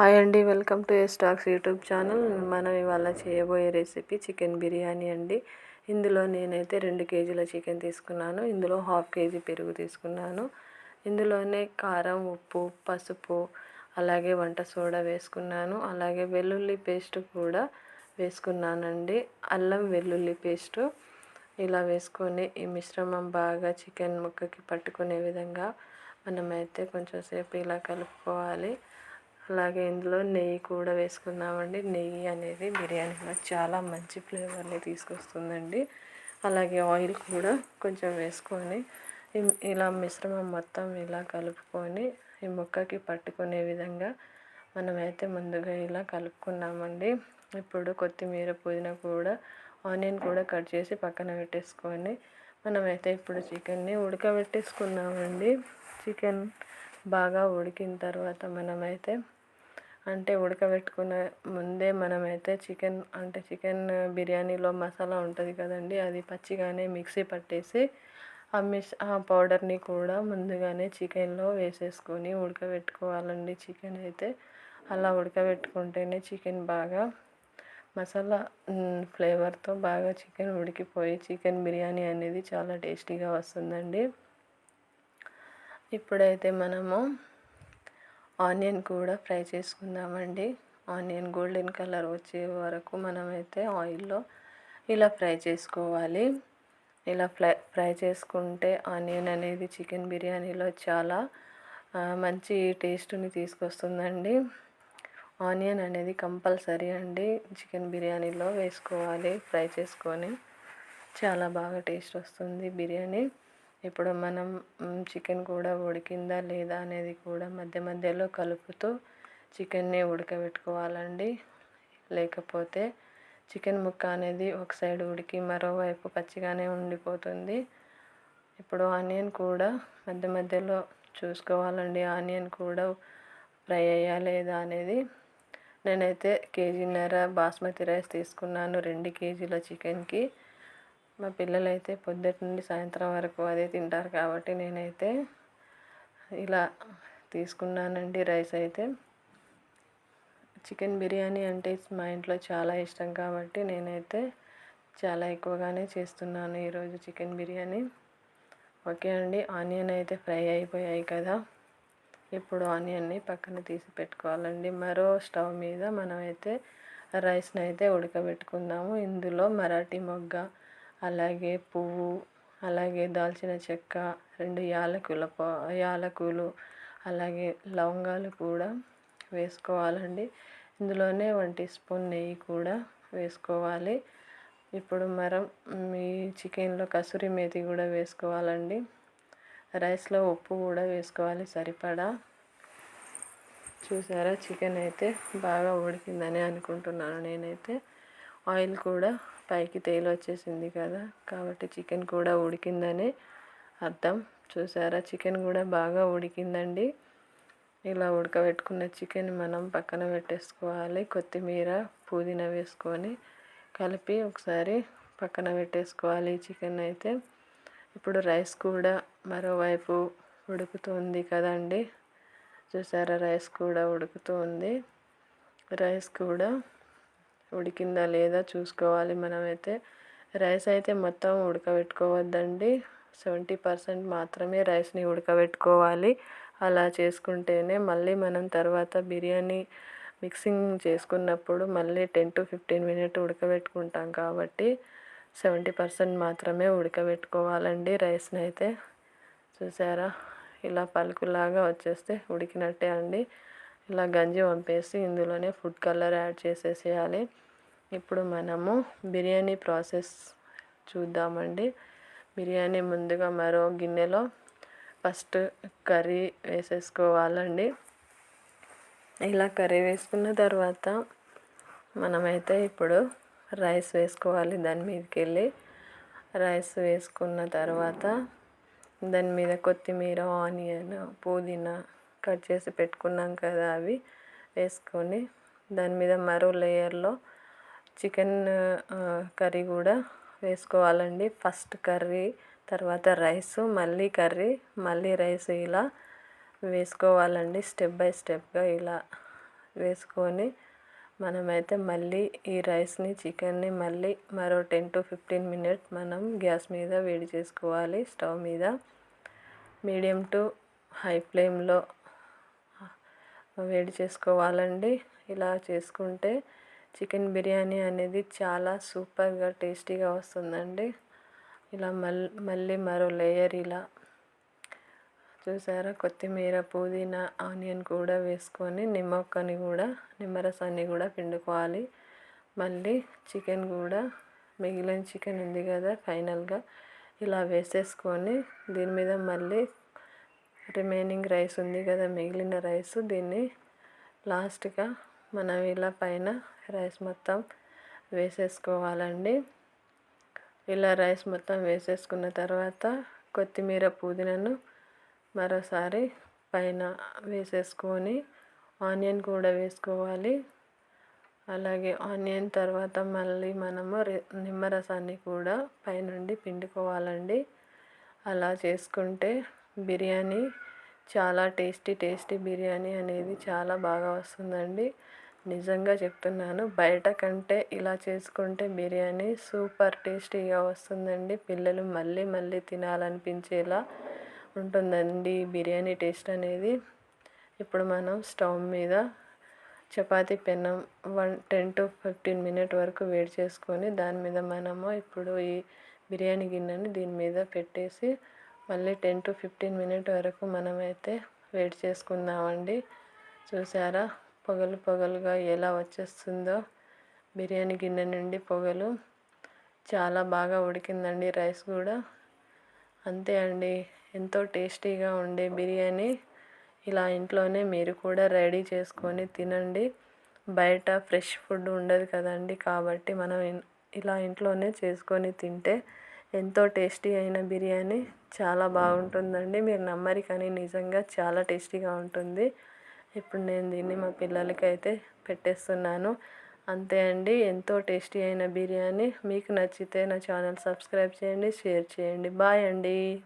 Hi అండి welcome to stocks YouTube channel. మనం ఇవాళ చేయబోయే రెసిపీ చికెన్ బిర్యానీ అండి. ఇందులో నేనైతే రెండు కేజీల చికెన్ తీసుకున్నాను. ఇందులో హాఫ్ కేజీ పెరుగు తీసుకున్నాను. ఇందులోనే కారం ఉప్పు పసుపు అలాగే వంట సోడా వేసుకున్నాను. అలాగే వెల్లుల్లి పేస్ట్ కూడా వేసుకున్నానండి. అల్లం వెల్లుల్లి పేస్టు ఇలా వేసుకొని ఈ మిశ్రమం బాగా చికెన్ ముక్కకి పట్టుకునే విధంగా మనమైతే కొంచెం సేపు ఇలా కలుపుకోవాలి. అలాగే ఇందులో నెయ్యి కూడా వేసుకున్నామండి నెయ్యి అనేది బిర్యానీలో చాలా మంచి ఫ్లేవర్ని తీసుకొస్తుందండి. అలాగే ఆయిల్ కూడా కొంచెం వేసుకొని ఇలా మిశ్రమం మొత్తం ఇలా కలుపుకొని ఈ ముక్కకి పట్టుకునే విధంగా మనమైతే ముందుగా ఇలా కలుపుకున్నామండి. ఇప్పుడు కొత్తిమీర పుదీనా కూడా ఆనియన్ కూడా కట్ చేసి పక్కన పెట్టేసుకొని మనమైతే ఇప్పుడు చికెన్ని ఉడకబెట్టేసుకున్నామండి. చికెన్ బాగా ఉడికిన తర్వాత మనమైతే అంటే ఉడకబెట్టుకున్న ముందే మనమైతే చికెన్ అంటే చికెన్ బిర్యానీలో మసాలా ఉంటుంది కదండి అది పచ్చిగానే మిక్సీ పట్టేసి ఆ మిస్ ఆ పౌడర్ని కూడా ముందుగానే చికెన్లో వేసేసుకొని ఉడకబెట్టుకోవాలండి చికెన్ అయితే. అలా ఉడకబెట్టుకుంటేనే చికెన్ బాగా మసాలా ఫ్లేవర్తో బాగా చికెన్ ఉడికిపోయి చికెన్ బిర్యానీ అనేది చాలా టేస్టీగా వస్తుందండి. ఇప్పుడైతే మనము ఆనియన్ కూడా ఫ్రై చేసుకుందామండి. ఆనియన్ గోల్డెన్ కలర్ వచ్చే వరకు మనమైతే ఆయిల్లో ఇలా ఫ్రై చేసుకోవాలి. ఇలా ఫ్రై ఫ్రై చేసుకుంటే ఆనియన్ అనేది చికెన్ బిర్యానీలో చాలా మంచి టేస్ట్ని తీసుకొస్తుందండి. ఆనియన్ అనేది కంపల్సరీ అండి చికెన్ బిర్యానీలో వేసుకోవాలి ఫ్రై చేసుకొని. చాలా బాగా టేస్ట్ వస్తుంది బిర్యానీ. ఇప్పుడు మనం చికెన్ కూడా ఉడికిందా లేదా అనేది కూడా మధ్య మధ్యలో కలుపుతూ చికెన్ని ఉడకబెట్టుకోవాలండి. లేకపోతే చికెన్ ముక్క అనేది ఒక సైడ్ ఉడికి మరోవైపు పచ్చిగానే ఉండిపోతుంది. ఇప్పుడు ఆనియన్ కూడా మధ్య మధ్యలో చూసుకోవాలండి. ఆనియన్ కూడా ఫ్రై అయ్యా లేదా అనేది. నేనైతే కేజీన్నర బాస్మతి రైస్ తీసుకున్నాను రెండు కేజీల చికెన్కి. మా పిల్లలైతే పొద్దుటి నుండి సాయంత్రం వరకు అదే తింటారు కాబట్టి నేనైతే ఇలా తీసుకున్నానండి రైస్ అయితే. చికెన్ బిర్యానీ అంటే మా ఇంట్లో చాలా ఇష్టం కాబట్టి నేనైతే చాలా ఎక్కువగానే చేస్తున్నాను ఈరోజు చికెన్ బిర్యానీ. ఓకే అండి ఆనియన్ అయితే ఫ్రై అయిపోయాయి కదా. ఇప్పుడు ఆనియన్ని పక్కన తీసి పెట్టుకోవాలండి. మరో స్టవ్ మీద మనమైతే రైస్ని అయితే ఉడకబెట్టుకుందాము. ఇందులో మరాఠీ మొగ్గ అలాగే పువ్వు అలాగే దాల్చిన చెక్క రెండు యాలకుల యాలకులు అలాగే లవంగాలు కూడా వేసుకోవాలండి. ఇందులోనే వన్ టీ స్పూన్ నెయ్యి కూడా వేసుకోవాలి. ఇప్పుడు మనం మీ చికెన్లో కసూరి మేతి కూడా వేసుకోవాలండి. రైస్లో ఉప్పు కూడా వేసుకోవాలి సరిపడా. చూసారా? చికెన్ అయితే బాగా ఉడికిందని అనుకుంటున్నాను నేనైతే. ఆయిల్ కూడా పైకి తేలి వచ్చేసింది కదా. కాబట్టి చికెన్ కూడా ఉడికిందని అర్థం. చూసారా? చికెన్ కూడా బాగా ఉడికిందండి. ఇలా ఉడకబెట్టుకున్న చికెన్ మనం పక్కన పెట్టేసుకోవాలి. కొత్తిమీర పుదీనా వేసుకొని కలిపి ఒకసారి పక్కన పెట్టేసుకోవాలి చికెన్ అయితే. ఇప్పుడు రైస్ కూడా మరోవైపు ఉడుకుతుంది కదండి. చూసారా? రైస్ కూడా ఉడుకుతుంది. రైస్ కూడా ఉడికిందా లేదా చూసుకోవాలి మనమైతే. రైస్ అయితే మొత్తం ఉడకబెట్టుకోవద్దండి. సెవెంటీ పర్సెంట్ మాత్రమే రైస్ని ఉడకబెట్టుకోవాలి. అలా చేసుకుంటేనే మళ్ళీ మనం తర్వాత బిర్యానీ మిక్సింగ్ చేసుకున్నప్పుడు మళ్ళీ టెన్ టు ఫిఫ్టీన్ మినిట్ ఉడకబెట్టుకుంటాం కాబట్టి సెవెంటీ పర్సెంట్ మాత్రమే ఉడకబెట్టుకోవాలండి రైస్ని అయితే చూసారా? ఇలా పలుకులాగా వచ్చేస్తే ఉడికినట్టే అండి. ఇలా గంజి పంపేసి ఇందులోనే ఫుడ్ కలర్ యాడ్ చేసేసేయాలి. ఇప్పుడు మనము బిర్యానీ ప్రాసెస్ చూద్దామండి. బిర్యానీ ముందుగా మరో గిన్నెలో ఫస్ట్ కర్రీ వేసేసుకోవాలండి. ఇలా కర్రీ వేసుకున్న తర్వాత మనమైతే ఇప్పుడు రైస్ వేసుకోవాలి దాని మీదకి వెళ్ళి రైస్ వేసుకున్న తర్వాత దాని మీద కొత్తిమీర ఆనియన్ పుదీనా కట్ చేసి పెట్టుకున్నాం కదా అవి వేసుకొని. దాని మీద మరో లేయర్లో చికెన్ కర్రీ కూడా వేసుకోవాలండి. ఫస్ట్ కర్రీ తర్వాత రైస్ మళ్ళీ కర్రీ మళ్ళీ రైస్ ఇలా వేసుకోవాలండి. స్టెప్ బై స్టెప్గా ఇలా వేసుకొని మనమైతే మళ్ళీ ఈ రైస్ని చికెన్ని మళ్ళీ మరో టెన్ టు ఫిఫ్టీన్ మినిట్ మనం గ్యాస్ మీద వేడి చేసుకోవాలి స్టవ్ మీద. మీడియం టు హై ఫ్లేమ్లో వేడి చేసుకోవాలండి. ఇలా చేసుకుంటే చికెన్ బిర్యానీ అనేది చాలా సూపర్గా టేస్టీగా వస్తుందండి. ఇలా మల్ మళ్ళీ మరో లేయర్ ఇలా చూసారా? కొత్తిమీర పుదీనా ఆనియన్ కూడా వేసుకొని నిమ్మక్కని కూడా నిమ్మరసాన్ని కూడా పిండుకోవాలి. మళ్ళీ చికెన్ కూడా మిగిలిన చికెన్ ఉంది కదా ఫైనల్గా. ఇలా వేసేసుకొని దీని మీద మళ్ళీ రిమైనింగ్ రైస్ ఉంది కదా మిగిలిన రైస్ దీన్ని లాస్ట్గా మనం ఇలా పైన రైస్ మొత్తం వేసేసుకోవాలండి. ఇలా రైస్ మొత్తం వేసేసుకున్న తర్వాత కొత్తిమీర పుదీనాను మరోసారి పైన వేసేసుకొని ఆనియన్ కూడా వేసుకోవాలి. అలాగే ఆనియన్ తర్వాత మళ్ళీ మనము నిమ్మరసాన్ని కూడా పైనుండి పిండుకోవాలండి. అలా చేసుకుంటే బిర్యానీ చాలా టేస్టీ టేస్టీ బిర్యానీ అనేది చాలా బాగా వస్తుందండి. నిజంగా చెప్తున్నాను బయట కంటే ఇలా చేసుకుంటే బిర్యానీ సూపర్ టేస్టీగా వస్తుందండి. పిల్లలు మళ్ళీ మళ్ళీ తినాలనిపించేలా ఉంటుందండి బిర్యానీ టేస్ట్ అనేది. ఇప్పుడు మనం స్టవ్ మీద చపాతీ పెనం one ten to fifteen minute వరకు వేడి చేసుకొని దాని మీద మనము ఇప్పుడు ఈ బిర్యానీ గిన్నెని దీని మీద పెట్టేసి మళ్ళీ టెన్ టు ఫిఫ్టీన్ మినిట్ వరకు మనమైతే వెయిట్ చేసుకుందామండి. చూసారా? పొగలు పొగలుగా ఎలా వచ్చేస్తుందో. బిర్యానీ గిన్నె నుండి పొగలు. చాలా బాగా ఉడికిందండి రైస్ కూడా. అంతే అండి. ఎంతో టేస్టీగా ఉండే బిర్యానీ. ఇలా ఇంట్లోనే మీరు కూడా రెడీ చేసుకొని తినండి. బయట ఫ్రెష్ ఫుడ్ ఉండదు కదండి. కాబట్టి మనం ఇలా ఇంట్లోనే చేసుకొని తింటే ఎంతో టేస్టీ అయిన బిర్యానీ. చాలా బాగుంటుందండి. మీరు నమ్మరు కానీ నిజంగా చాలా టేస్టీగా ఉంటుంది. ఇప్పుడు నేను దీన్ని మా పిల్లలకి అయితే పెట్టేస్తున్నాను. అంతే అండి. ఎంతో టేస్టీ అయిన బిర్యానీ. మీకు నచ్చితే నా ఛానల్ సబ్స్క్రైబ్ చేయండి షేర్ చేయండి. బాయ్ అండి.